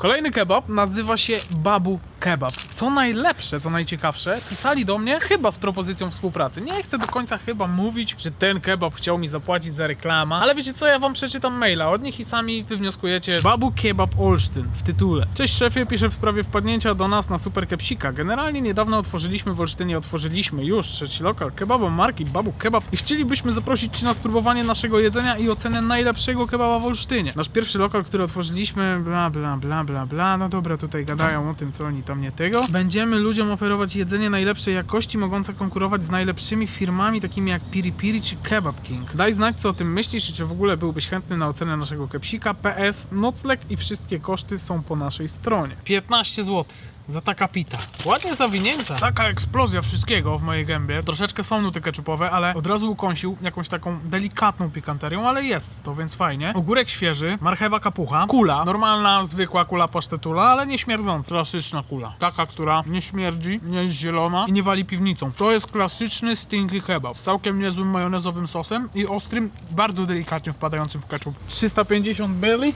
Kolejny kebab nazywa się Babu Kebab. Co najlepsze, co najciekawsze, pisali do mnie chyba z propozycją współpracy. Nie chcę do końca chyba mówić, że ten kebab chciał mi zapłacić za reklamę, ale wiecie co, ja wam przeczytam maila od nich i sami wywnioskujecie Babu Kebab Olsztyn w tytule. Cześć szefie, piszę w sprawie wpadnięcia do nas na Super Kepsika. Generalnie niedawno otworzyliśmy w Olsztynie, otworzyliśmy już trzeci lokal kebaba marki Babu Kebab i chcielibyśmy zaprosić Cię na spróbowanie naszego jedzenia i ocenę najlepszego kebaba w Olsztynie. Nasz pierwszy lokal, który otworzyliśmy, bla bla bla bla bla, no dobra, tutaj gadają o tym, co oni tam nie tego. Będziemy ludziom oferować jedzenie najlepszej jakości, mogące konkurować z najlepszymi firmami, takimi jak Piri Piri czy Kebab King. Daj znać, co o tym myślisz i czy w ogóle byłbyś chętny na ocenę naszego kepsika. PS, nocleg i wszystkie koszty są po naszej stronie. 15 zł. Za taka pita. Ładnie zawinięta. Taka eksplozja wszystkiego w mojej gębie. Troszeczkę są nuty keczupowe, ale od razu ukąsił jakąś taką delikatną pikanterią, ale jest to, więc fajnie. Ogórek świeży, marchewa kapucha, kula, normalna, zwykła kula pasztetula, ale nie śmierdząca. Klasyczna kula. Taka, która nie śmierdzi, nie jest zielona i nie wali piwnicą. To jest klasyczny stinky kebab z całkiem niezłym majonezowym sosem i ostrym, bardzo delikatnie wpadającym w ketchup. 350 belly?